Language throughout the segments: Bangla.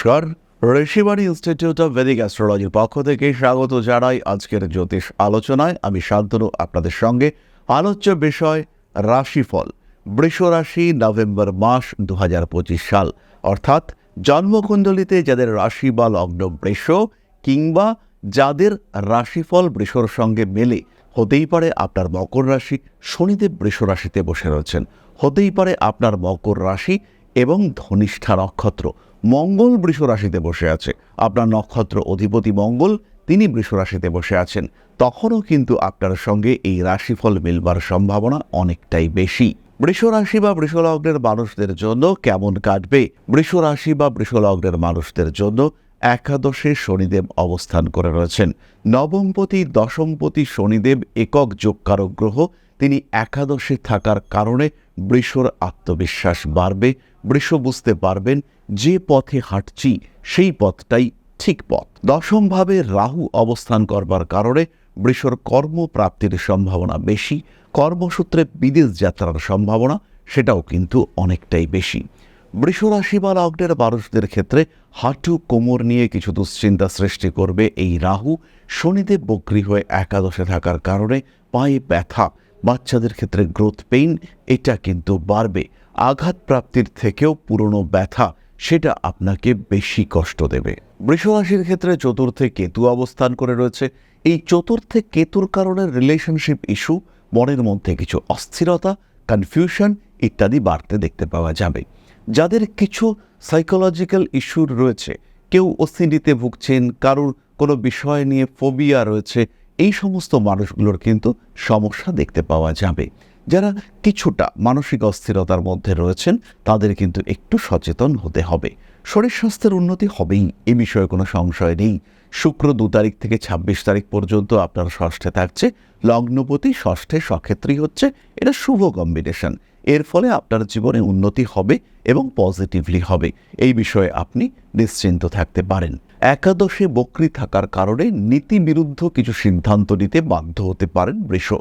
নমস্কার। ঋষিবাণী ইনস্টিটিউট অফ ভেদিক অ্যাস্ট্রোলজির পক্ষ থেকে স্বাগত জানাই আজকের জ্যোতিষ আলোচনায়। আমি শান্তনু, আপনাদের সঙ্গে আলোচ্য বিষয় রাশিফল। বৃষ রাশি নভেম্বর মাস দুহাজার পঁচিশ সাল। অর্থাৎ জন্মকুণ্ডলিতে যাদের রাশি বা লগ্ন বৃষ কিংবা যাদের রাশিফল বৃষর সঙ্গে মেলে, হতেই পারে আপনার মকর রাশি। শনিদেব বৃষ রাশিতে বসে রয়েছেন। হতেই পারে আপনার মকর রাশি এবং ধনিষ্ঠা নক্ষত্র। মঙ্গল বৃষ রাশিতে বসে আছে। আপনার নক্ষত্র অধিপতি মঙ্গল, তিনি বৃষ রাশিতে বসে আছেন। তখনও কিন্তু আপনার সঙ্গে এই রাশিফল মিলবার সম্ভাবনা অনেকটাই বেশি। বৃষ রাশি বা বৃষলগ্নের মানুষদের জন্য কেমন কাটবে? বৃষ রাশি বা বৃষলগ্নের মানুষদের জন্য একাদশে শনিদেব অবস্থান করে রয়েছেন। নবমপতি, দশমপতি শনিদেব একক যোগকারক গ্রহ। তিনি একাদশে থাকার কারণে বৃষর আত্মবিশ্বাস বাড়বে, বৃষ বুঝতে পারবেন যে পথে হাঁটছি, সেই পথটাই ঠিক পথ। দশমভাবে রাহু অবস্থান করবার কারণে বৃষর কর্মপ্রাপ্তির সম্ভাবনা বেশি, কর্মসূত্রে বিদেশ যাত্রার সম্ভাবনা সেটাও কিন্তু অনেকটাই বেশি। বৃষরাশি বা লগ্নের মানুষদের ক্ষেত্রে হাঁটু, কোমর নিয়ে কিছু দুশ্চিন্তা সৃষ্টি করবে এই রাহু। শনিদেব বক্রি হয়ে একাদশে থাকার কারণে পায়ে ব্যথা বাচ্চাদের ক্ষেত্রে গ্রোথ পেইন এটা কিন্তু বাড়বে। আঘাত প্রাপ্তির থেকেও পুরনো ব্যথা, সেটা আপনাকে বেশি কষ্ট দেবে। বৃষরাশির ক্ষেত্রে চতুর্থে কেতু অবস্থান করে রয়েছে। এই চতুর্থে কেতুর কারণে রিলেশনশিপ ইস্যু মনের মধ্যে কিছু অস্থিরতা কনফিউশন ইত্যাদি বাড়তে দেখতে পাওয়া যাবে। যাদের কিছু সাইকোলজিক্যাল ইস্যুর রয়েছে, কেউ অস্থিরিতে ভুগছেন, কারোর কোনো বিষয় নিয়ে ফোবিয়া রয়েছে এই সমস্ত মানুষগুলোর কিন্তু সমস্যা দেখতে পাওয়া যাবে। যারা কিছুটা মানসিক অস্থিরতার মধ্যে রয়েছেন, তাদের কিন্তু একটু সচেতন হতে হবে। শরীর স্বাস্থ্যের উন্নতি হবেই, এ বিষয়ে কোনো সংশয় নেই। শুক্র দু তারিখ থেকে ২৬ তারিখ পর্যন্ত আপনার ষষ্ঠে থাকছে, লগ্নপতি ষষ্ঠে সক্ষেত্রী হচ্ছে, এটা শুভ কম্বিনেশন এর ফলে আপনার জীবনে উন্নতি হবে এবং পজিটিভলি হবে। এই বিষয়ে আপনি নিশ্চিন্ত থাকতে পারেন। একাদশে বক্রি থাকার কারণে নীতি বিরুদ্ধ কিছু সিদ্ধান্ত নিতে বাধ্য হতে পারেন বৃষ।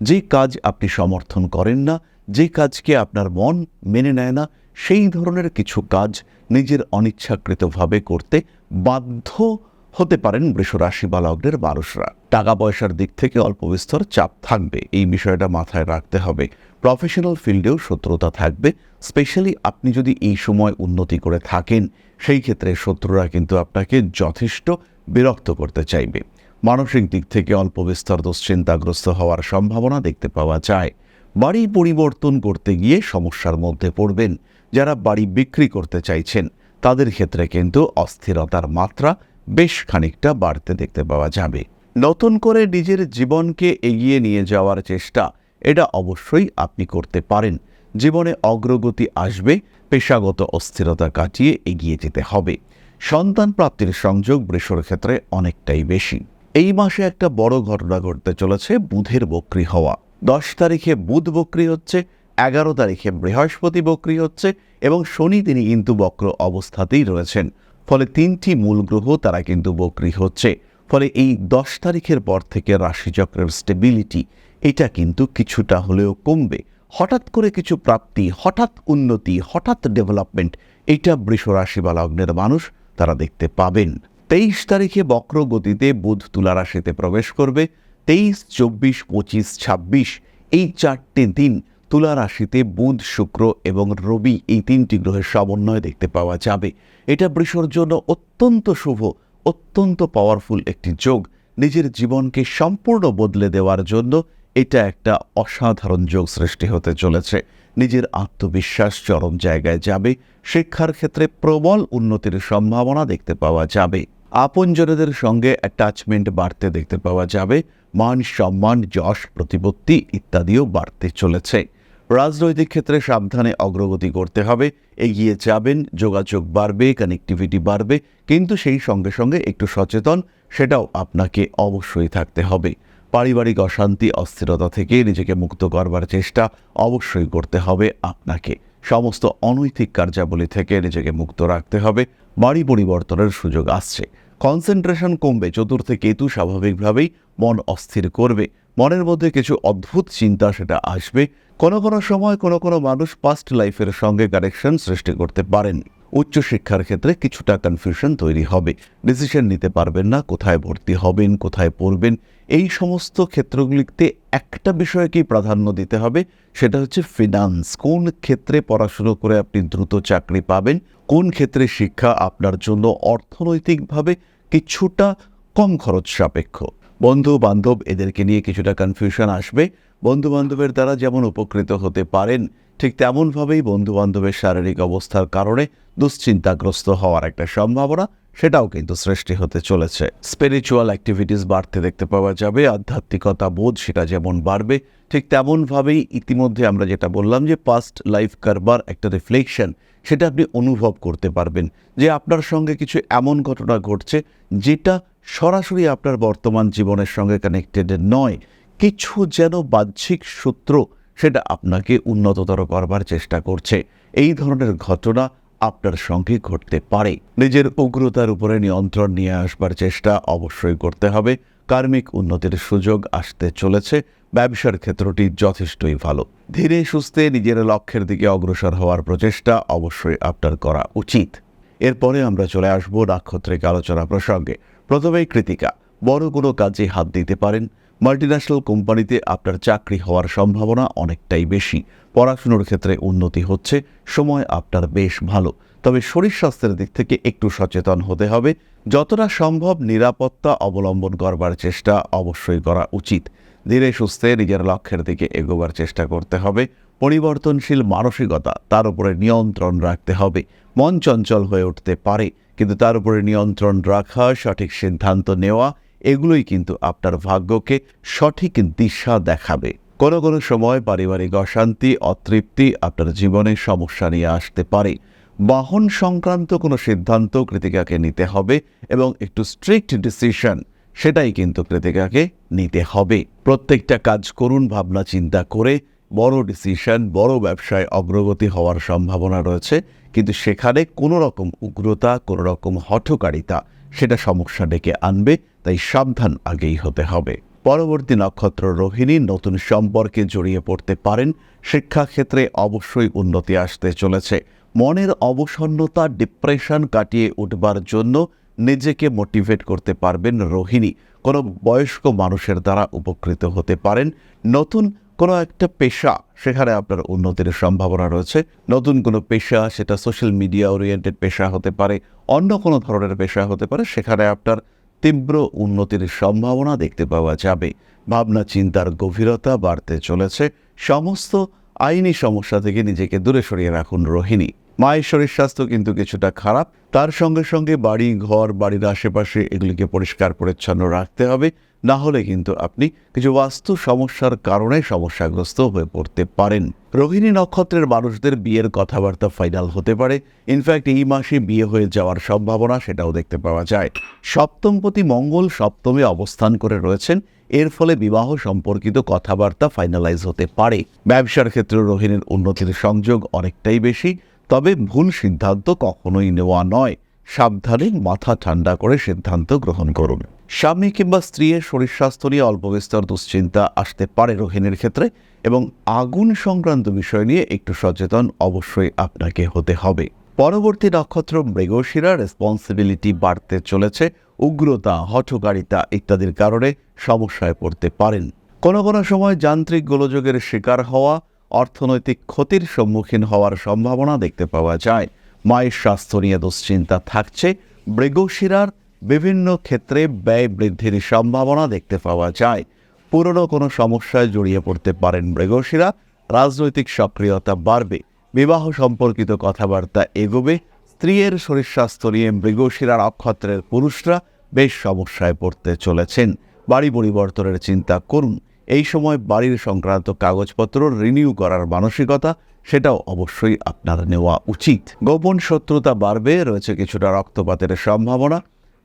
যে কাজ আপনি সমর্থন করেন না, যে কাজকে আপনার মন মেনে নেয় না, সেই ধরনের কিছু কাজ নিজের অনিচ্ছাকৃতভাবে করতে বাধ্য হতে পারেন বৃষ রাশি লগ্নের মানুষরা। টাকা পয়সার দিক থেকে অল্প বিস্তর চাপ থাকবে, এই বিষয়টা মাথায় রাখতে হবে। প্রফেশনাল ফিল্ডেও শত্রুতা থাকবে, স্পেশালি আপনি যদি এই সময় উন্নতি করে থাকেন সেই ক্ষেত্রে শত্রুরা কিন্তু আপনাকে যথেষ্ট বিরক্ত করতে চাইবে। মানসিক দিক থেকে অল্প বিস্তর দুশ্চিন্তাগ্রস্ত হওয়ার সম্ভাবনা দেখতে পাওয়া যায়। বাড়ি পরিবর্তন করতে গিয়ে সমস্যার মধ্যে পড়বেন। যারা বাড়ি বিক্রি করতে চাইছেন, তাদের ক্ষেত্রে কিন্তু অস্থিরতার মাত্রা বেশ খানিকটা বাড়তে দেখতে পাওয়া যাবে। নতুন করে নিজের জীবনকে এগিয়ে নিয়ে যাওয়ার চেষ্টা, এটা অবশ্যই আপনি করতে পারেন। জীবনে অগ্রগতি আসবে পেশাগত অস্থিরতা কাটিয়ে এগিয়ে যেতে হবে। সন্তান প্রাপ্তির সংযোগ বৃষর ক্ষেত্রে অনেকটাই বেশি। এই মাসে একটা বড় ঘটনা ঘটতে চলেছে বুধের বক্রি হওয়া। দশ তারিখে বুধ বক্রি হচ্ছে, এগারো তারিখে বৃহস্পতি বক্রি হচ্ছে এবং শনি তিনি কিন্তু বক্র অবস্থাতেই রয়েছেন। ফলে তিনটি মূল গ্রহ তারা কিন্তু বক্রি হচ্ছে। ফলে এই দশ তারিখের পর থেকে রাশিচক্রের স্টেবিলিটি এটা কিন্তু কিছুটা হলেও কমবে। হঠাৎ করে কিছু প্রাপ্তি, হঠাৎ উন্নতি, হঠাৎ ডেভেলপমেন্ট এটা বৃষ রাশি বা লগ্নের মানুষ তারা দেখতে পাবেন। তেইশ তারিখে বক্র গতিতে বুধ তুলা রাশিতে প্রবেশ করবে, তেইশ, চব্বিশ, পঁচিশ, ছাব্বিশ, এই চারটে দিন তুলা রাশিতে বুধ, শুক্র এবং রবি এই তিনটি গ্রহের সমন্বয় দেখতে পাওয়া যাবে। এটা বৃষর জন্য অত্যন্ত শুভ, অত্যন্ত পাওয়ারফুল একটি যোগ। নিজের জীবনকে সম্পূর্ণ বদলে দেওয়ার জন্য এটা একটা অসাধারণ যোগ সৃষ্টি হতে চলেছে। নিজের আত্মবিশ্বাস চরম জায়গায় যাবে। শিক্ষার ক্ষেত্রে প্রবল উন্নতির সম্ভাবনা দেখতে পাওয়া যাবে। আপনজনদের সঙ্গে অ্যাটাচমেন্ট বাড়তে দেখতে পাওয়া যাবে। মান সম্মান, যশ, প্রতিপত্তি ইত্যাদিও বাড়তে চলেছে। রাজনৈতিক ক্ষেত্রে সাবধানে অগ্রগতি করতে হবে। এগিয়ে যাবেন, যোগাযোগ বাড়বে কানেক্টিভিটি বাড়বে। কিন্তু সেই সঙ্গে সঙ্গে একটু সচেতন, সেটাও আপনাকে অবশ্যই থাকতে হবে। পারিবারিক অশান্তি, অস্থিরতা থেকে নিজেকে মুক্ত করবার চেষ্টা অবশ্যই করতে হবে আপনাকে। সমস্ত অনৈতিক কার্যাবলী থেকে নিজেকে মুক্ত রাখতে হবে। বাড়ি পরিবর্তনের সুযোগ আসছে। কনসেন্ট্রেশন কমবে। চতুর্থে কেতু স্বাভাবিকভাবেই মন অস্থির করবে। মনের মধ্যে কিছু অদ্ভুত চিন্তা সেটা আসবে। কোনো কোনো সময় কোনো কোনো মানুষ পাস্ট লাইফের সঙ্গে কানেকশন সৃষ্টি করতে পারেন। উচ্চশিক্ষার ক্ষেত্রে কিছুটা কনফিউশন তৈরি হবে। ডিসিশন নিতে পারবেন না, কোথায় ভর্তি হবেন, কোথায় পড়বেন, এই সমস্ত ক্ষেত্রগুলিতে একটা বিষয়কেই প্রাধান্য দিতে হবে, সেটা হচ্ছে ফিনান্স কোন ক্ষেত্রে পড়াশুনো করে আপনি দ্রুত চাকরি পাবেন, কোন ক্ষেত্রে শিক্ষা আপনার জন্য অর্থনৈতিকভাবে কিছুটা কম খরচ সাপেক্ষ। বন্ধু বান্ধব এদেরকে নিয়ে কিছুটা কনফিউশন আসবে। বন্ধু বান্ধবের দ্বারা যেমন উপকৃত হতে পারেন ঠিক তেমনভাবেই বন্ধু বান্ধবের শারীরিক অবস্থার কারণে দুশ্চিন্তাগ্রস্ত হওয়ার একটা সম্ভাবনা সেটাও কিন্তু সৃষ্টি হতে চলেছে। স্পিরিচুয়াল অ্যাক্টিভিটিস বাড়তে দেখতে পাওয়া যাবে, আধ্যাত্মিকতা বোধ সেটা যেমন বাড়বে, ঠিক তেমনভাবেই ইতিমধ্যে আমরা যেটা বললাম যে পাস্ট লাইফ কারবার একটা রিফ্লেকশন সেটা আপনি অনুভব করতে পারবেন যে আপনার সঙ্গে কিছু এমন ঘটনা ঘটছে যেটা সরাসরি আপনার বর্তমান জীবনের সঙ্গে কানেক্টেড নয়। কিছু যেন বাহ্যিক সূত্র সেটা আপনাকে উন্নততর করবার চেষ্টা করছে। এই ধরনের ঘটনা আপনার সঙ্গে ঘটতে পারে। নিজের উগ্রতার উপরে নিয়ন্ত্রণ নিয়ে আসবার চেষ্টা অবশ্যই করতে হবে। কার্মিক উন্নতির সুযোগ আসতে চলেছে। ব্যবসার ক্ষেত্রটি যথেষ্টই ভালো। ধীরে সুস্থে নিজের লক্ষ্যের দিকে অগ্রসর হওয়ার প্রচেষ্টা অবশ্যই আপনার করা উচিত। এরপরে আমরা চলে আসব নাক্ষত্রিক আলোচনা প্রসঙ্গে। প্রথমেই কৃতিকা, বড় কোনো কাজে হাত দিতে পারেন? মাল্টিন্যাশনাল কোম্পানিতে আপনার চাকরি হওয়ার সম্ভাবনা অনেকটাই বেশি। পড়াশুনোর ক্ষেত্রে উন্নতি হচ্ছে, সময় আপনার বেশ ভালো। তবে শরীর স্বাস্থ্যের দিক থেকে একটু সচেতন হতে হবে। যতটা সম্ভব নিরাপত্তা অবলম্বন করবার চেষ্টা অবশ্যই করা উচিত। ধীরে সুস্থে নিজের লক্ষ্যের দিকে এগোবার চেষ্টা করতে হবে। পরিবর্তনশীল মানসিকতা, তার উপরে নিয়ন্ত্রণ রাখতে হবে। মন চঞ্চল হয়ে উঠতে পারে, কিন্তু তার উপরে নিয়ন্ত্রণ রাখা, সঠিক সিদ্ধান্ত নেওয়া এগুলোই কিন্তু আপনার ভাগ্যকে সঠিক দিশা দেখাবে। কোনো কোনো সময় পারিবারিক অশান্তি, অতৃপ্তি আপনার জীবনে সমস্যা নিয়ে আসতে পারে। বাহন সংক্রান্ত কোনো সিদ্ধান্ত কৃতিকাকে নিতে হবে এবং একটু স্ট্রিক্ট ডিসিশন সেটাই কিন্তু কৃতিকাকে নিতে হবে। প্রত্যেকটা কাজ করুন, ভাবনা চিন্তা করে, বড় ডিসিশন বড় ব্যবসায় অগ্রগতি হওয়ার সম্ভাবনা রয়েছে। কিন্তু সেখানে কোনো রকম উগ্রতা, কোনো রকম হঠকারিতা সেটা সমস্যা ডেকে আনবে। তাই সাবধান আগেই হতে হবে। পরবর্তী নক্ষত্র রোহিণী নতুন সম্পর্কে জড়িয়ে পড়তে পারেন, শিক্ষাক্ষেত্রে অবশ্যই উন্নতি আসতে চলেছে। মনের অবসন্নতা ডিপ্রেশন কাটিয়ে উঠবার জন্য নিজেকে মোটিভেট করতে পারবেন রোহিণী। কোনো বয়স্ক মানুষের দ্বারা উপকৃত হতে পারেন। নতুন কোনো একটা পেশা, সেখানে আপনার উন্নতির সম্ভাবনা রয়েছে। নতুন কোনো পেশা, সেটা সোশ্যাল মিডিয়া ওরিয়েন্টেড পেশা হতে পারে, অন্য কোনো ধরনের পেশা হতে পারে, সেখানে আপনার তীব্র উন্নতির সম্ভাবনা দেখতে পাওয়া যাবে। ভাবনা চিন্তার গভীরতা বাড়তে চলেছে। সমস্ত আইনি সমস্যা থেকে নিজেকে দূরে সরিয়ে রাখুন রোহিণী। মায়ের শরীর স্বাস্থ্য কিন্তু কিছুটা খারাপ। তার সঙ্গে সঙ্গে বাড়ি, ঘর, বাড়ির আশেপাশে এগুলিকে পরিষ্কার পরিচ্ছন্ন রাখতে হবে। না হলে কিন্তু আপনি কিছু বাস্তু সমস্যার কারণে সমস্যাগ্রস্ত হয়ে পড়তে পারেন। রোহিণী নক্ষত্রের মানুষদের বিয়ের কথাবার্তা ফাইনাল হতে পারে। ইনফ্যাক্ট এই মাসে বিয়ে হয়ে যাওয়ার সম্ভাবনা সেটাও দেখতে পাওয়া যায়। সপ্তমপতি মঙ্গল সপ্তমে অবস্থান করে রয়েছেন। এর ফলে বিবাহ সম্পর্কিত কথাবার্তা ফাইনালাইজ হতে পারে। ব্যবসার ক্ষেত্রে রোহিণীর উন্নতির সংযোগ অনেকটাই বেশি, তবে ভুল সিদ্ধান্ত কখনোই নেওয়া নয়। সাবধানে মাথা ঠান্ডা করে সিদ্ধান্ত গ্রহণ করুন। স্বামী কিংবা স্ত্রীর শরীর স্বাস্থ্য নিয়ে অল্প বিস্তর দুশ্চিন্তা আসতে পারে রোহিণীর ক্ষেত্রে এবং আগুন সংক্রান্ত বিষয় নিয়ে একটু সচেতন অবশ্যই আপনাকে হতে হবে। পরবর্তী নক্ষত্র মৃগশিরা রেসপন্সিবিলিটি বাড়তে চলেছে, উগ্রতা, হঠকারিতা ইত্যাদির কারণে সমস্যায় পড়তে পারেন। কোনো কোনো সময় যান্ত্রিক গোলযোগের শিকার হওয়া, অর্থনৈতিক ক্ষতির সম্মুখীন হওয়ার সম্ভাবনা দেখতে পাওয়া যায়। মায়ের স্বাস্থ্য নিয়ে দুশ্চিন্তা থাকছে, মৃগশিরার বিভিন্ন ক্ষেত্রে ব্যয় বৃদ্ধির সম্ভাবনা দেখতে পাওয়া যায়। পুরনো কোনো সমস্যায় জড়িয়ে পড়তে পারেন মৃগশিরা। রাজনৈতিক সক্রিয়তা বাড়বে। বিবাহ সম্পর্কিত কথাবার্তা এগোবে। স্ত্রীর শরীর স্বাস্থ্য নিয়ে মৃগশিরার নক্ষত্রের পুরুষরা বেশ সমস্যায় পড়তে চলেছেন। বাড়ি পরিবর্তনের চিন্তা করুন। এই সময় বাড়ির সংক্রান্ত কাগজপত্র রিনিউ করার মানসিকতা, সেটাও অবশ্যই আপনার নেওয়া উচিত। গোপন শত্রুতা বাড়বে, রয়েছে কিছুটা রক্তপাতের সম্ভাবনা।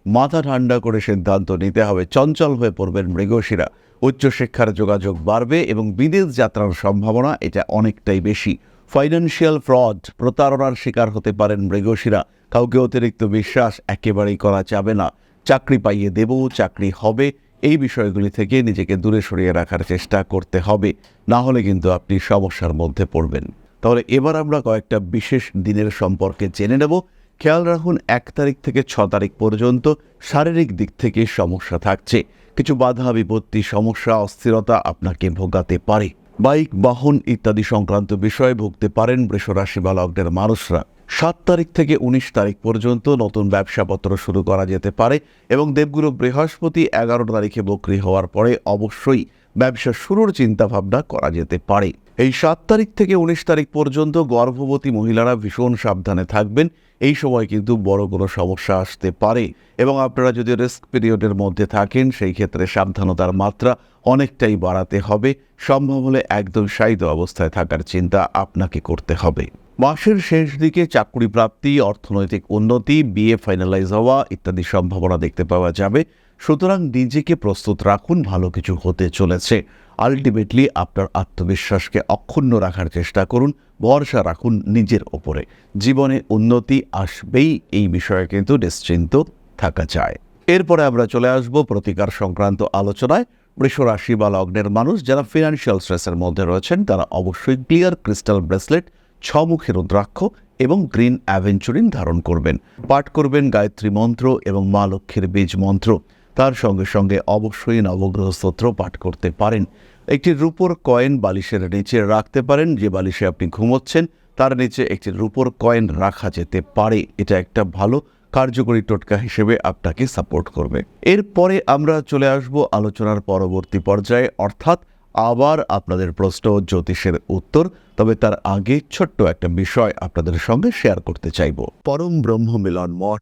মাথা ঠান্ডা করে সিদ্ধান্ত নিতে হবে। চঞ্চল হয়ে পড়বেন মৃগশিরা। উচ্চশিক্ষার যোগাযোগ বাড়বে এবং বিদেশ যাত্রার সম্ভাবনা এটা অনেকটাই বেশি। ফাইন্যান্সিয়াল ফ্রড প্রতারণার শিকার হতে পারেন মৃগশিরা। কাউকে অতিরিক্ত বিশ্বাস একেবারেই করা যাবে না। চাকরি পাইয়ে দেব, চাকরি হবে। এই বিষয়গুলি থেকে নিজেকে দূরে সরিয়ে রাখার চেষ্টা করতে হবে। না হলে কিন্তু আপনি সমস্যার মধ্যে পড়বেন। তাহলে এবার আমরা কয়েকটা বিশেষ দিনের সম্পর্কে জেনে নেব। খেয়াল রাখুন, এক তারিখ থেকে ছ তারিখ পর্যন্ত শারীরিক দিক থেকে সমস্যা থাকছে। কিছু বাধা, বিপত্তি, সমস্যা, অস্থিরতা আপনাকে ভোগাতে পারে। বাইক, বাহন ইত্যাদি সংক্রান্ত বিষয়ে ভুগতে পারেন বৃষরাশি বা লগ্নের মানুষরা। সাত তারিখ থেকে উনিশ তারিখ পর্যন্ত নতুন ব্যবসাপত্র শুরু করা যেতে পারে এবং দেবগুরু বৃহস্পতি এগারো তারিখে বকরি হওয়ার পরে অবশ্যই ব্যবসা শুরুর চিন্তাভাবনা করা যেতে পারে। এই সাত তারিখ থেকে উনিশ তারিখ পর্যন্ত গর্ভবতী মহিলারা ভীষণ সাবধানে থাকবেন। এই সময় কিন্তু বড় কোনো সমস্যা আসতে পারে এবং আপনারা যদি রিস্ক পিরিয়ডের মধ্যে থাকেন, সেই ক্ষেত্রে সাবধানতার মাত্রা অনেকটাই বাড়াতে হবে। সম্ভব হলে একদম সাইদ অবস্থায় থাকার চিন্তা আপনাকে করতে হবে। মাসের শেষ দিকে চাকরি প্রাপ্তি, অর্থনৈতিক উন্নতি বিয়ে ফাইনালাইজ হওয়া ইত্যাদি সম্ভাবনা দেখতে পাওয়া যাবে। সুতরাং নিজেকে প্রস্তুত রাখুন, ভালো কিছু হতে চলেছে। আলটিমেটলি আপনার আত্মবিশ্বাসকে অক্ষুণ্ণ রাখার চেষ্টা করুন, ভরসা রাখুন নিজের ওপরে। জীবনে উন্নতি আসবেই, এই বিষয়ে কিন্তু নিশ্চিন্ত থাকা যায়। এরপরে আমরা চলে আসব প্রতিকার সংক্রান্ত আলোচনায়। রাশি বা লগ্নের মানুষ যারা ফিনান্সিয়াল স্ট্রেসের মধ্যে রয়েছেন, তারা অবশ্যই ক্লিয়ার ক্রিস্টাল ব্রেসলেট ছমুখী রুদ্রাক্ষ এবং গ্রিন অ্যাভেঞ্চুরিন ধারণ করবেন। পাঠ করবেন গায়ত্রী মন্ত্র এবং মা লক্ষ্মীর বীজ মন্ত্র। তার সঙ্গে সঙ্গে অবশ্যই নবগ্রহ স্তোত্র পাঠ করতে পারেন। একটি রূপোর কয়েন বালিশের নিচে রাখতে পারেন। যে বালিশে আপনি ঘুমোচ্ছেন, তার নিচে একটি রূপোর কয়েন রাখা যেতে পারে। এটা একটা ভালো, কার্যকরী টোটকা হিসেবে আপনাকে সাপোর্ট করবে। এরপরে আমরা চলে আসব আলোচনার পরবর্তী পর্যায়ে। অর্থাৎ আবার আপনাদের প্রশ্ন জ্যোতিষের উত্তর, তবে তার আগে ছোট্ট একটা বিষয় আপনাদের সঙ্গে শেয়ার করতে চাইব। পরম ব্রহ্ম মিলন মঠ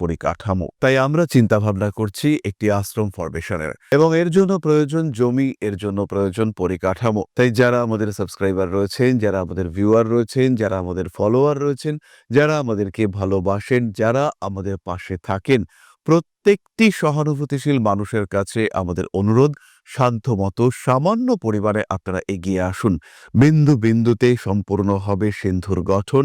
পরিকাঠামো তাই আমরা চিন্তা ভাবনা করছি একটি আশ্রম ফরমেশনের এবং এর জন্য প্রয়োজন জমি, এর জন্য প্রয়োজন পরিকাঠামো। তাই যারা আমাদের সাবস্ক্রাইবার রয়েছেন, যারা আমাদের ভিউয়ার রয়েছেন, যারা আমাদের ফলোয়ার রয়েছেন, যারা আমাদেরকে ভালোবাসেন, যারা আমাদের পাশে থাকেন, প্রত্যেকটি সহানুভূতিশীল মানুষের কাছে আমাদের অনুরোধ সাধ্যমতো সামান্য পরিবারে আপনারা এগিয়ে আসুন। বিন্দু বিন্দুতে সম্পূর্ণ হবে সিন্ধুর গঠন।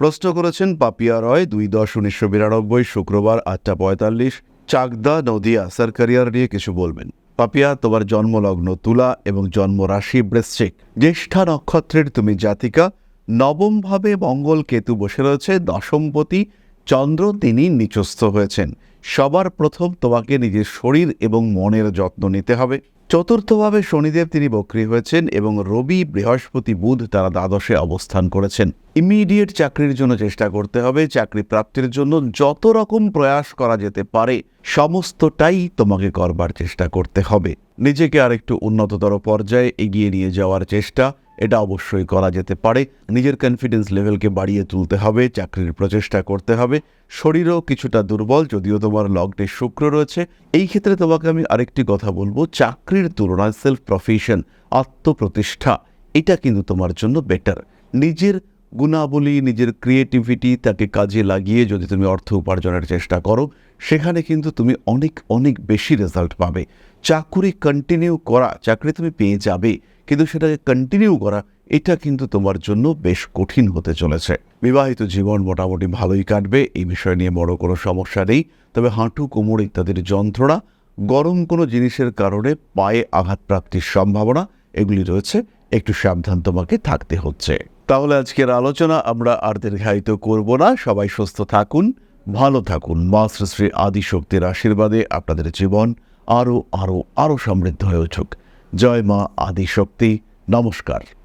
প্রশ্ন করেছেন পাপিয়া রয়, দুই দশ উনিশশো বিরানব্বই, শুক্রবার আটটা পঁয়তাল্লিশ, চাকদা নদিয়া স্যার নিয়ে কিছু বলবেন। পাপিয়া, তোমার জন্মলগ্ন তুলা এবং জন্ম রাশি বৃশ্চিক। জ্যেষ্ঠা নক্ষত্রের তুমি জাতিকা। নবম ভাবে মঙ্গল কেতু বসে রয়েছে। দশমপতি চন্দ্র, তিনি নিচস্থ হয়েছেন। সবার প্রথম তোমাকে নিজের শরীর এবং মনের যত্ন নিতে হবে। চতুর্থভাবে শনিদেব তিনি বক্রী হয়েছেন এবং রবি, বৃহস্পতি, বুধ তারা দ্বাদশে অবস্থান করেছেন। ইমিডিয়েট চাকরির জন্য চেষ্টা করতে হবে, চাকরি প্রাপ্তির জন্য যত রকম প্রয়াস করা যেতে পারে, সমস্তটাই তোমাকে করবার চেষ্টা করতে হবে। নিজেকে আরেকটু উন্নততর পর্যায়ে এগিয়ে নিয়ে যাওয়ার চেষ্টা, এটা অবশ্যই করা যেতে পারে। নিজের কনফিডেন্স লেভেলকে বাড়িয়ে তুলতে হবে, চাকরির প্রচেষ্টা করতে হবে। শরীরও কিছুটা দুর্বল, যদিও তোমার লগ্নে শুক্র রয়েছে। এই ক্ষেত্রে তোমাকে আমি আরেকটি কথা বলব, চাকরির তুলনায় সেলফ প্রফেশন আত্মপ্রতিষ্ঠা, এটা কিন্তু তোমার জন্য বেটার নিজের গুণাবলী, নিজের ক্রিয়েটিভিটি তাকে কাজে লাগিয়ে যদি তুমি অর্থ উপার্জনের চেষ্টা করো, সেখানে কিন্তু তুমি অনেক অনেক বেশি রেজাল্ট পাবে। চাকুরি কন্টিনিউ করা, চাকরি তুমি পেয়ে যাবে। কিন্তু সেটাকে কন্টিনিউ করা, এটা কিন্তু তোমার জন্য বেশ কঠিন হতে চলেছে। বিবাহিত জীবন মোটামুটি ভালোই কাটবে, এই বিষয় নিয়ে বড় কোনো সমস্যা নেই। তবে হাঁটু, কোমর ইত্যাদির যন্ত্রণা, গরম কোনো জিনিসের কারণে পায়ে আঘাত প্রাপ্তির সম্ভাবনা, এগুলি রয়েছে। একটু সাবধান তোমাকে থাকতে হচ্ছে। তাহলে আজকের আলোচনা আমরা আর দীর্ঘায়িত করব না। সবাই সুস্থ থাকুন, ভালো থাকুন। মা শ্রী শ্রী আদিশক্তির আশীর্বাদে আপনাদের জীবন আরও আরও আরও সমৃদ্ধ হয়ে উঠুক। জয় মা আদিশক্তি। নমস্কার।